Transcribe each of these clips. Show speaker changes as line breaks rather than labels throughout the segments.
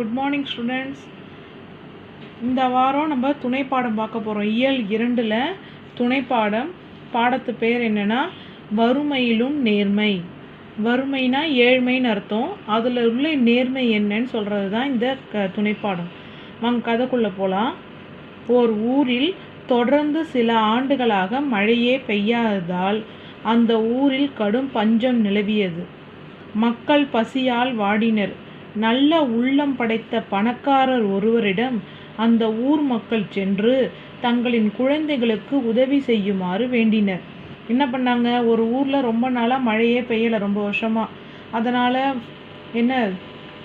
Good morning students இந்த வாரம் நம்ம துணைப்பாடம் பார்க்க போகிறோம் இயல் இரண்டில் துணைப்பாடம் பாடத்து பேர் என்னென்னா வறுமையிலும் நேர்மை. வறுமைனா ஏழ்மைன்னு அர்த்தம். அதில் உள்ள நேர்மை என்னன்னு சொல்கிறது தான் இந்த க துணைப்பாடம் வாங்க கதைக்குள்ளே போகலாம் ஓர் ஊரில் தொடர்ந்து சில ஆண்டுகளாக மழையே பெய்யாததால் அந்த ஊரில் கடும் பஞ்சம் நிலவியது. மக்கள் பசியால் வாடினர். நல்ல உள்ளம் படைத்த பணக்காரர் ஒருவரிடம் அந்த ஊர் மக்கள் சென்று தங்களின் குழந்தைகளுக்கு உதவி செய்யுமாறு வேண்டினர். என்ன பண்ணாங்க? ஒரு ஊரில் ரொம்ப நாளாக மழையே பெய்யலை ரொம்ப வருஷமாக அதனால் என்ன?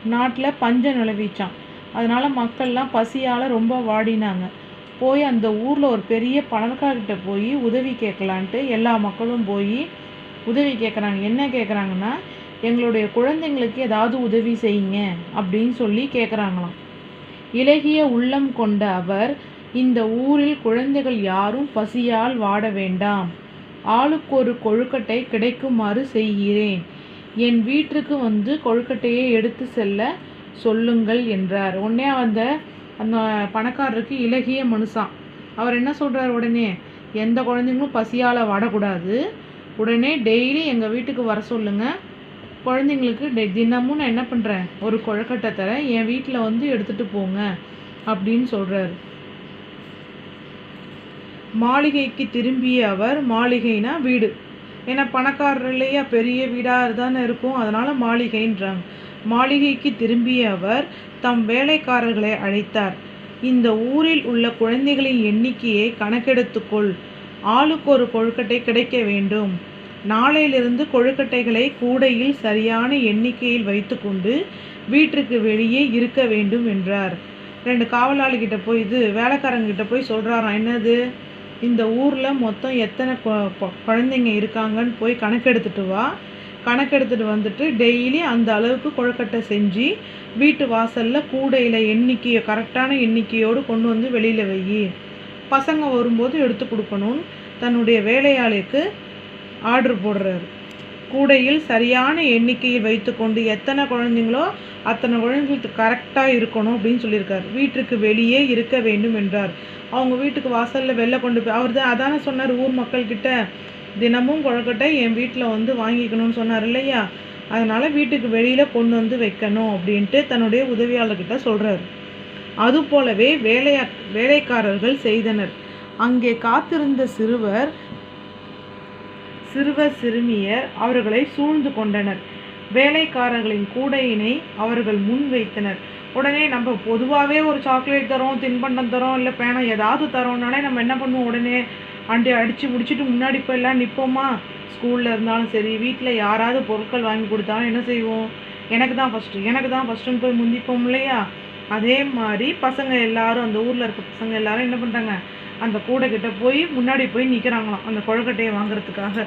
நாட்டில் பஞ்சம் நிலவிச்சான். அதனால் மக்கள்லாம் பசியால் ரொம்ப வாடினாங்க. போய் அந்த ஊரில் ஒரு பெரிய பணக்காரர்கிட்ட போய் உதவி கேட்கலான்ட்டு எல்லா மக்களும் போய் உதவி கேட்குறாங்க. என்ன கேட்குறாங்கன்னா எங்களுடைய குழந்தைங்களுக்கு ஏதாவது உதவி செய்யுங்க அப்படின்னு சொல்லி கேட்குறாங்களாம் இலகிய உள்ளம் கொண்ட அவர் இந்த ஊரில் குழந்தைகள் யாரும் பசியால் வாட வேண்டாம். ஆளுக்கு ஒரு கொழுக்கட்டை கிடைக்குமாறு செய்கிறேன். என் வீட்டிற்கு வந்து கொழுக்கட்டையை எடுத்து செல்ல சொல்லுங்கள் என்றார். உடனே அந்த அந்த பணக்காரருக்கு இலகிய மனுஷான் அவர் என்ன சொல்கிறார் உடனே எந்த குழந்தைங்களும் பசியால் வாடக்கூடாது. உடனே டெய்லி எங்கள் வீட்டுக்கு வர சொல்லுங்கள் குழந்தைங்களுக்கு டெ தினமும் நான் என்ன பண்ணுறேன் ஒரு கொழுக்கட்டை தரேன். என் வீட்டில் வந்து எடுத்துகிட்டு போங்க. அப்படின்னு சொல்கிறாரு மாளிகைக்கு திரும்பிய அவர் மாளிகைனா வீடு. ஏன்னா பணக்காரர் இல்லையா பெரிய வீடாக தானே இருக்கும். அதனால் மாளிகைன்றாங்க. மாளிகைக்கு திரும்பிய அவர் தம் வேலைக்காரர்களை அழைத்தார். இந்த ஊரில் உள்ள குழந்தைகளின் எண்ணிக்கையை கணக்கெடுத்துக்கொள் ஆளுக்கு ஒரு கொழுக்கட்டை கிடைக்க வேண்டும். நாளையிலிருந்து கொழுக்கட்டைகளை கூடையில் சரியான எண்ணிக்கையில் வைத்துக்கொண்டு வீட்டிற்கு வெளியே இருக்க வேண்டும் என்றார். ரெண்டு காவலாளிகிட்ட போய் இது வேலைக்காரங்கிட்ட போய் சொல்கிறாராம் என்னது? இந்த ஊரில் மொத்தம் எத்தனை குழந்தைங்க இருக்காங்கன்னு போய் கணக்கெடுத்துட்டு வா. கணக்கெடுத்துட்டு வந்துட்டு டெய்லி அந்த அளவுக்கு கொழுக்கட்டை செஞ்சு வீட்டு வாசலில் கூடையில் எண்ணிக்கையை கரெக்டான எண்ணிக்கையோடு கொண்டு வந்து வெளியில் வை. பசங்க வரும்போது எடுத்து கொடுக்கணும். தன்னுடைய வேலையாளுக்கு ஆர்டர் போடுறாரு. கூடையில் சரியான எண்ணிக்கையில் வைத்துக்கொண்டு எத்தனை குழந்தைங்களோ அத்தனை குழந்தைங்களுக்கு கரெக்டாக இருக்கணும் அப்படின்னு சொல்லியிருக்காரு. வீட்டுக்கு வெளியே இருக்க வேண்டும் என்றார். அவங்க வீட்டுக்கு வாசலில் வெளில கொண்டு போய் அவர் தான் அதான சொன்னார் ஊர் மக்கள்கிட்ட தினமும் குழக்கட்டை என் வீட்டில் வந்து வாங்கிக்கணும்னு சொன்னார் இல்லையா? அதனால் வீட்டுக்கு வெளியில் கொண்டு வந்து வைக்கணும் அப்படின்ட்டு தன்னுடைய உதவியாளர்கிட்ட சொல்கிறார் அது போலவே வேலையா வேலைக்காரர்கள் செய்தனர். அங்கே காத்திருந்த சிறுவர் சிறுவர் சிறுமியர் அவர்களை சூழ்ந்து கொண்டனர். வேலைக்காரர்களின் கூடையினை அவர்கள் முன் வைத்தனர். உடனே நம்ம பொதுவாகவே ஒரு சாக்லேட் தரோம் தின்பண்டம் தரோம் இல்லை பேனா ஏதாவது தரோம்னாலே நம்ம என்ன பண்ணுவோம்? உடனே அண்டி அடித்து முடிச்சுட்டு முன்னாடி போயெல்லாம் நிற்போமா ஸ்கூலில் இருந்தாலும் சரி வீட்டில் யாராவது பொருட்கள் வாங்கி கொடுத்தாலும் என்ன செய்வோம்? எனக்கு தான் ஃபஸ்ட்டு எனக்கு தான் ஃபஸ்ட்டுன்னு போய் முந்திப்போம் இல்லையா? அதே மாதிரி பசங்க எல்லாரும் அந்த ஊரில் இருக்க பசங்க எல்லாரும் என்ன பண்ணுறாங்க அந்த கூடை கிட்ட போய் முன்னாடி போய் நிற்கிறாங்களாம் அந்த கொழுக்கட்டையை வாங்குறதுக்காக.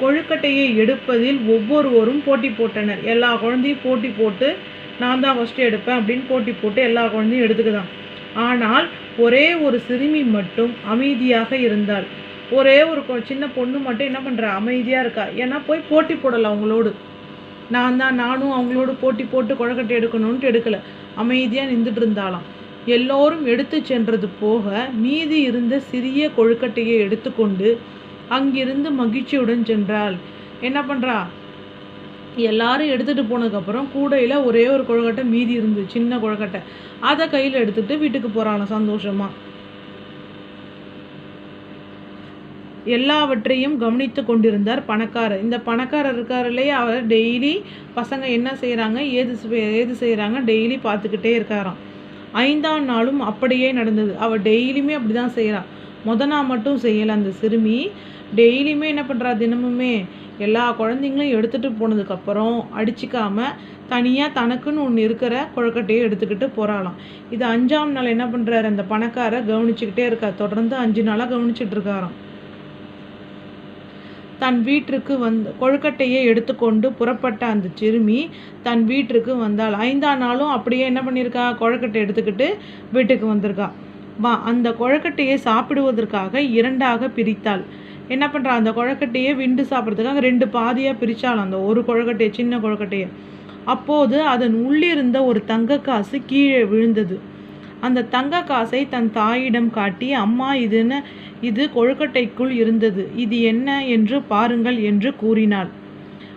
கொழுக்கட்டையை எடுப்பதில் ஒவ்வொருவரும் போட்டி போட்டனர். எல்லா குழந்தையும் போட்டி போட்டு நான் தான் ஃபஸ்ட்டு எடுப்பேன் அப்படின்னு போட்டி போட்டு எல்லா குழந்தையும் எடுத்துக்குதான். ஆனால் ஒரே ஒரு சிறுமி மட்டும் அமைதியாக இருந்தாள். ஒரே ஒரு சின்ன பொண்ணு மட்டும் என்ன பண்ணுறா அமைதியாக இருக்கா? ஏன்னா போய் போட்டி போடலை அவங்களோடு. நான் தான் நானும் அவங்களோட போட்டி போட்டு கொழக்கட்டை எடுக்கணும்ன்ட்டு எடுக்கலை. அமைதியாக நின்றுட்டு இருந்தாலாம் எல்லோரும் எடுத்து சென்றது போக மீதி இருந்த சிறிய கொழுக்கட்டையை எடுத்துக்கொண்டு அங்கிருந்து மகிழ்ச்சியுடன் சென்றாள். என்ன பண்ணுறா எல்லாரும் எடுத்துகிட்டு போனதுக்கப்புறம் கூடையில் ஒரே ஒரு கொழுக்கட்டை மீதி இருந்து சின்ன கொழுக்கட்டை. அதை கையில் எடுத்துகிட்டு வீட்டுக்கு போகிறாளாம் சந்தோஷமாக எல்லாவற்றையும் கவனித்து கொண்டிருந்தார் பணக்காரர். இந்த பணக்காரர் இருக்கார் இல்லையா அவர் டெய்லி பசங்க என்ன செய்கிறாங்க ஏது ஏது செய்கிறாங்க டெய்லி பார்த்துக்கிட்டே இருக்காராம். ஐந்தாம் நாளும் அப்படியே நடந்தது. அவள் டெய்லியுமே அப்படி தான் செய்கிறாள் முத நாள் மட்டும் செய்யலை அந்த சிறுமி. டெய்லியுமே என்ன பண்ணுறா தினமுமே? எல்லா குழந்தைங்களும் எடுத்துகிட்டு போனதுக்கப்புறம் அடிச்சிக்காமல் தனியாக தனக்குன்னு ஒன்று இருக்கிற கொழுக்கட்டையை எடுத்துக்கிட்டு போகிறாளாம் இது அஞ்சாம் நாள் என்ன பண்ணுறாரு அந்த பணக்கார கவனிச்சுக்கிட்டே இருக்கா தொடர்ந்து அஞ்சு நாளாக கவனிச்சிட்டு இருக்காராம். தன் வீட்டிற்கு வந்து கொழுக்கட்டையை எடுத்துக்கொண்டு புறப்பட்ட அந்த சிறுமி தன் வீட்டிற்கு வந்தாள். ஐந்தாம் நாளும் அப்படியே என்ன பண்ணியிருக்கா? கொழுக்கட்டை எடுத்துக்கிட்டு வீட்டுக்கு வந்திருக்கா. வா அந்த கொழுக்கட்டையை சாப்பிடுவதற்காக இரண்டாக பிரித்தாள். என்ன பண்ணுறா அந்த கொழக்கட்டையை விண்டு சாப்பிட்றதுக்காக ரெண்டு பாதியாக பிரித்தாள் அந்த ஒரு கொழக்கட்டையை சின்ன கொழக்கட்டையை. அப்போது அதன் உள்ளிருந்த ஒரு தங்க காசு கீழே விழுந்தது. அந்த தங்க காசை தன் தாயிடம் காட்டி அம்மா இதுன்னு இது கொழுக்கட்டைக்குள் இருந்தது. இது என்ன என்று பாருங்கள் என்று கூறினாள்.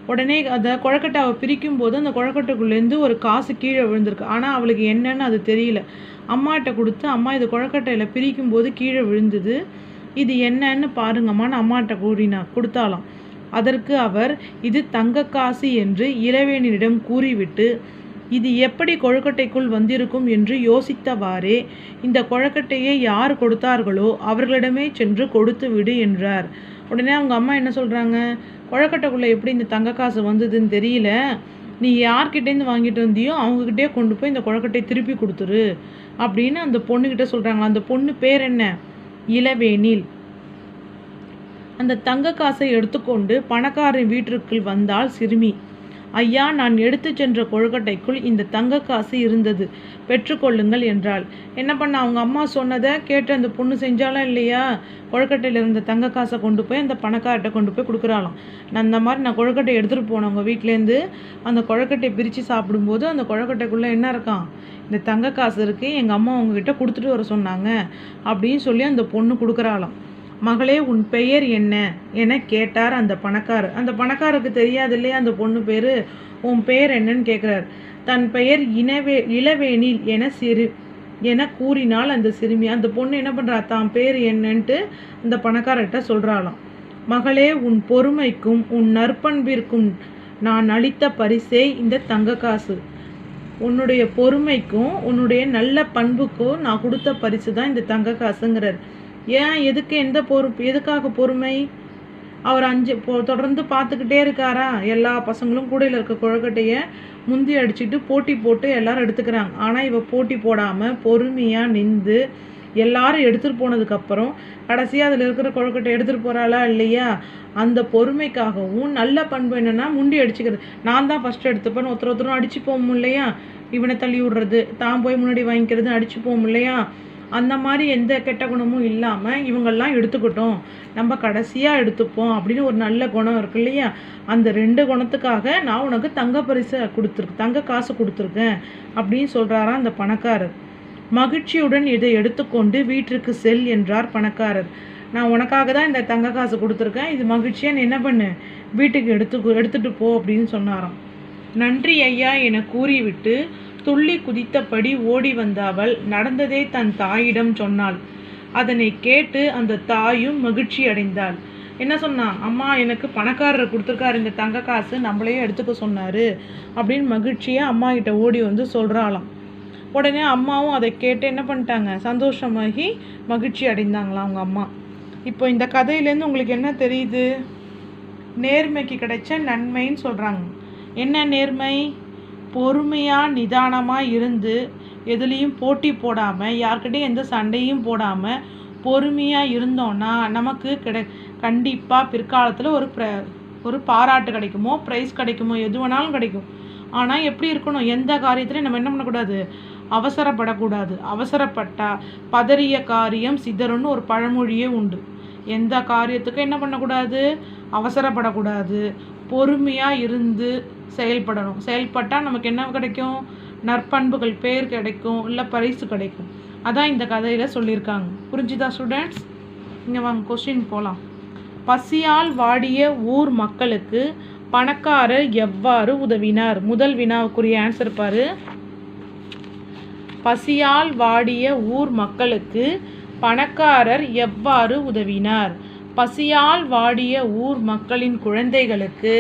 உடனே அதை கொழக்கட்டை அவள் பிரிக்கும் போது அந்த கொழக்கட்டைக்குள்ளேருந்து ஒரு காசு கீழே விழுந்திருக்கு. ஆனால் அவளுக்கு என்னன்னு அது தெரியல. அம்மாட்ட கொடுத்து அம்மா இது கொழக்கட்டையில் பிரிக்கும் போது கீழே விழுந்தது. இது என்னன்னு பாருங்கம்மான்னு அம்மாட்ட கூறினா கொடுத்தாலாம் அதற்கு அவர் இது தங்க காசு என்று இளவேணியிடம் கூறிவிட்டு இது எப்படி கொழுக்கட்டைக்குள் வந்திருக்கும் என்று யோசித்தவாறே இந்த கொழுக்கட்டையை யார் கொடுத்தார்களோ அவர்களிடமே சென்று கொடுத்து விடு என்றார். உடனே அவங்க அம்மா என்ன சொல்கிறாங்க கொழுக்கட்டைக்குள்ளே எப்படி இந்த தங்க காசு வந்ததுன்னு தெரியல. நீ யார்கிட்டேருந்து வாங்கிட்டு வந்தியோ அவங்கக்கிட்டே கொண்டு போய் இந்த கொழுக்கட்டையை திருப்பி கொடுத்துரு அப்படின்னு அந்த பொண்ணுக்கிட்ட சொல்கிறாங்க அந்த பொண்ணு பேர் என்ன? இளவேனில். அந்த தங்க காசை எடுத்துக்கொண்டு பணக்காரன் வீட்டிற்குள் வந்தாள் சிறுமி. ஐயா நான் எடுத்துச் சென்ற கொழுக்கட்டைக்குள் இந்த தங்க காசு இருந்தது. பெற்றுக்கொள்ளுங்கள் என்றாள். என்ன பண்ண அவங்க அம்மா சொன்னதை கேட்டு அந்த பொண்ணு செஞ்சாலும் இல்லையா? கொழுக்கட்டையில் இருந்த தங்க காசை கொண்டு போய் அந்த பணக்கார்ட்ட கொண்டு போய் கொடுக்குறாளாம். நான் அந்த மாதிரி நான் கொழுக்கட்டை எடுத்துகிட்டு போனேன் உங்கள் வீட்டிலேருந்து அந்த கொழுக்கட்டையை பிரித்து சாப்பிடும்போது அந்த கொழுக்கட்டைக்குள்ளே என்ன இருக்கான் இந்த தங்க காசு இருக்குது எங்கள் அம்மா அவங்கக்கிட்ட கொடுத்துட்டு வர சொன்னாங்க அப்படின்னு சொல்லி அந்த பொண்ணு கொடுக்குறாளாம். மகளே உன் பெயர் என்ன? என கேட்டார் அந்த பணக்காரர். அந்த பணக்காரருக்கு தெரியாது இல்லையா அந்த பொண்ணு பேர்? உன் பெயர் என்னன்னு கேட்குறார் தன் பெயர் இனவே இளவேணில் என சிறு என கூறினாள் அந்த சிறுமி. அந்த பொண்ணு என்ன பண்ணுறா தான் பேர் என்னன்ட்டு அந்த பணக்காரர்கிட்ட சொல்கிறாளாம் மகளே உன் பொறுமைக்கும் உன் நற்பண்பிற்கும் நான் அளித்த பரிசே இந்த தங்க காசு. உன்னுடைய பொறுமைக்கும் உன்னுடைய நல்ல பண்புக்கும் நான் கொடுத்த பரிசு தான் இந்த தங்க காசுங்கிறார். ஏன் எதுக்கு எந்த பொறுப்பு எதுக்காக பொறுமை? அவர் அஞ்சு தொடர்ந்து பார்த்துக்கிட்டே இருக்காரா? எல்லா பசங்களும் கூடையில் இருக்க குழக்கட்டையை முந்தி அடிச்சுட்டு போட்டி போட்டு எல்லாரும் எடுத்துக்கிறாங்க. ஆனால் இவ போட்டி போடாமல் பொறுமையாக நின்று எல்லாரும் எடுத்துகிட்டு போனதுக்கப்புறம் கடைசியாக அதில் இருக்கிற கொழுக்கட்டை எடுத்துகிட்டு போகிறாளா இல்லையா? அந்த பொறுமைக்காகவும் நல்ல பண்பு என்னென்னா முண்டி அடிச்சுக்கிறது. நான் தான் ஃபஸ்ட்டு எடுத்துப்பேன் ஒருத்தர் ஒருத்தரும் அடிச்சு போகும் இல்லையா? இவனை தள்ளி விடுறது. தான் போய் முன்னாடி வாங்கிக்கிறது அடிச்சு போகும் இல்லையா? அந்த மாதிரி எந்த கெட்ட குணமும் இல்லாமல் இவங்கெல்லாம் எடுத்துக்கிட்டோம். நம்ம கடைசியாக எடுத்துப்போம் அப்படின்னு ஒரு நல்ல குணம் இருக்கு இல்லையா? அந்த ரெண்டு குணத்துக்காக நான் உனக்கு தங்க பரிசை கொடுத்துருக்கு தங்க காசு கொடுத்துருக்கேன் அப்படின்னு சொல்கிறாராம் அந்த பணக்காரர். மகிழ்ச்சியுடன் இதை எடுத்துக்கொண்டு வீட்டிற்கு செல் என்றார் பணக்காரர். நான் உனக்காக தான் இந்த தங்க காசு கொடுத்துருக்கேன். இது மகிழ்ச்சியாக நீ என்ன பண்ணு? வீட்டுக்கு எடுத்து எடுத்துகிட்டு போ அப்படின்னு சொன்னாராம். நன்றி ஐயா என கூறிவிட்டு துள்ளி குதித்தபடி ஓடி வந்த அவள் நடந்ததை தன் தாயிடம் சொன்னாள். அதனை கேட்டு அந்த தாயும் மகிழ்ச்சி அடைந்தாள். என்ன சொன்னான் அம்மா எனக்கு பணக்காரர் கொடுத்துருக்காரு இந்த தங்க காசு நம்மளையே எடுத்துக்க சொன்னார் அப்படின்னு மகிழ்ச்சியாக அம்மா கிட்ட ஓடி வந்து சொல்கிறாளாம் உடனே அம்மாவும் அதை கேட்டு என்ன பண்ணிட்டாங்க சந்தோஷமாகி மகிழ்ச்சி அடைந்தாங்களாம் அவங்க அம்மா. இப்போ இந்த கதையிலேருந்து உங்களுக்கு என்ன தெரியுது? நேர்மைக்கு கிடைச்ச நன்மைன்னு சொல்கிறாங்க என்ன நேர்மை? பொறுமையாக நிதானமாக இருந்து எதுலேயும் போட்டி போடாமல் யார்கிட்டையும் எந்த சண்டையும் போடாமல் பொறுமையாக இருந்தோன்னா நமக்கு கிடை கண்டிப்பாக பிற்காலத்தில் ஒரு ப்ர ஒரு பாராட்டு கிடைக்குமோ ப்ரைஸ் கிடைக்குமோ எது வேணாலும் கிடைக்கும். ஆனால் எப்படி இருக்கணும்? எந்த காரியத்திலையும் நம்ம என்ன பண்ணக்கூடாது? அவசரப்படக்கூடாது. அவசரப்பட்டால் பதறிய காரியம் சிதறுன்னு ஒரு பழமொழியே உண்டு. எந்த காரியத்துக்கும் என்ன பண்ணக்கூடாது? அவசரப்படக்கூடாது. பொறுமையாக இருந்து செயல்படணும். செயல்பட்டால் நமக்கு என்ன கிடைக்கும்? நற்பண்புகள் பேர் கிடைக்கும் இல்லை பரிசு கிடைக்கும். அதான் இந்த கதையில் சொல்லியிருக்காங்க. புரிஞ்சுதா ஸ்டூடெண்ட்ஸ் இங்கே வாங்க கொஸ்டின் போகலாம் பசியால் வாடிய ஊர் மக்களுக்கு பணக்காரர் எவ்வாறு உதவினார்? முதல் வினாவுக்குரிய ஆன்சர் பாரு. பசியால் வாடிய ஊர் மக்களுக்கு பணக்காரர் எவ்வாறு உதவினார்? பசியால் வாடிய ஊர் மக்களின் குழந்தைகளுக்கு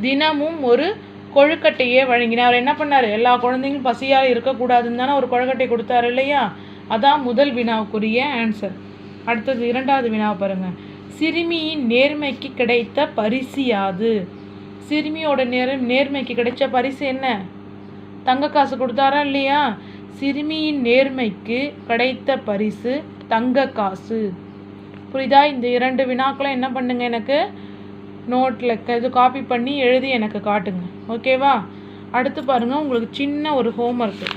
தினமும் ஒரு கொழுக்கட்டையே வழங்கினார். அவர் என்ன பண்ணார்? எல்லா குழந்தைங்களும் பசியால் இருக்கக்கூடாதுன்னு தானே ஒரு கொழுக்கட்டை கொடுத்தாரு இல்லையா? அதான் முதல் வினாவுக்குரிய ஆன்சர் அடுத்தது இரண்டாவது வினாவை பாருங்க. சிறுமியின் நேர்மைக்கு கிடைத்த பரிசு யாது? சிறுமியோட நேர் நேர்மைக்கு கிடைச்ச பரிசு என்ன? தங்க காசு கொடுத்தாரா இல்லையா? சிறுமியின் நேர்மைக்கு கிடைத்த பரிசு தங்க காசு. புரியுதா? இந்த இரண்டு வினாக்களும் என்ன பண்ணுங்கள் எனக்கு? நோட்டில் இது காப்பி பண்ணி எழுதி எனக்கு காட்டுங்க. ஓகேவா அடுத்து பாருங்கள் உங்களுக்கு சின்ன ஒரு ஹோம்ஒர்க்கு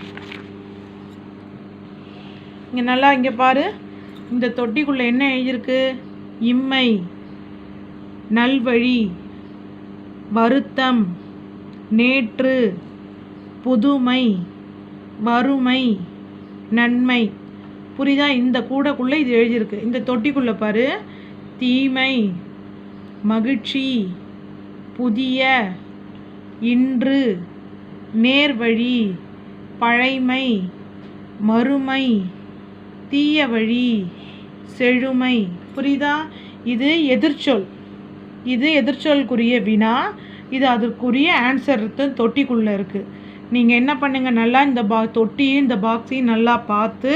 இங்கே நல்லா இங்கே பாரு. இந்த தொட்டிக்குள்ளே என்ன எழுதியிருக்கு? இம்மை நல்வழி வருத்தம் நேற்று புதுமை வறுமை நன்மை. புரியுதா? இந்த கூடக்குள்ளே இது எழுதியிருக்கு. இந்த தொட்டிக்குள்ளே பாரு. தீமை மகிழ்ச்சி புதிய இன்று நேர்வழி பழைமை மறுமை தீய வழி செழுமை. புரியுதா? இது எதிர்ச்சொல். இது எதிர்ச்சொல்குரிய வினா. இது அதற்குரிய ஆன்சர் தொட்டிக்குள்ளே இருக்குது நீங்கள் என்ன பண்ணுங்கள் நல்லா இந்த பா தொட்டியும் இந்த பாக்ஸையும் நல்லா பார்த்து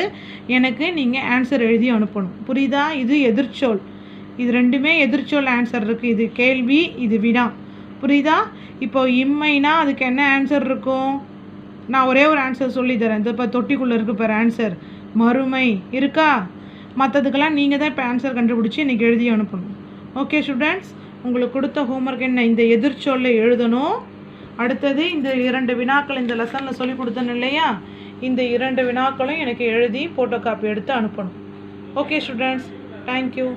எனக்கு நீங்கள் ஆன்சர் எழுதி அனுப்பணும். புரியுதா? இது எதிர்ச்சொல். இது ரெண்டுமே எதிர்ச்சொல் ஆன்சர் இருக்குது இது கேள்வி இது வினா. புரியுதா? இப்போ இம்மைனா அதுக்கு என்ன ஆன்சர் இருக்கும்? நான் ஒரே ஒரு ஆன்சர் சொல்லி தரேன். இந்த இப்போ தொட்டிக்குள்ளே இருக்கு பாரு ஆன்சர் மறுமை. இருக்கா? மற்றதுக்கெல்லாம் நீங்கள் தான் இப்போ ஆன்சர் கண்டுபிடிச்சி இன்றைக்கி எழுதி அனுப்பணும். ஓகே ஸ்டூடெண்ட்ஸ் உங்களுக்கு கொடுத்த ஹோம்ஒர்க் என்ன? இந்த எதிர்ச்சொல்லை எழுதணும். அடுத்தது இந்த இரண்டு வினாக்கள் இந்த லெசனில் சொல்லி கொடுத்தேன் இல்லையா? இந்த இரண்டு வினாக்களும் எனக்கு எழுதி ஃபோட்டோ காப்பி எடுத்து அனுப்பணும். Okay students thank you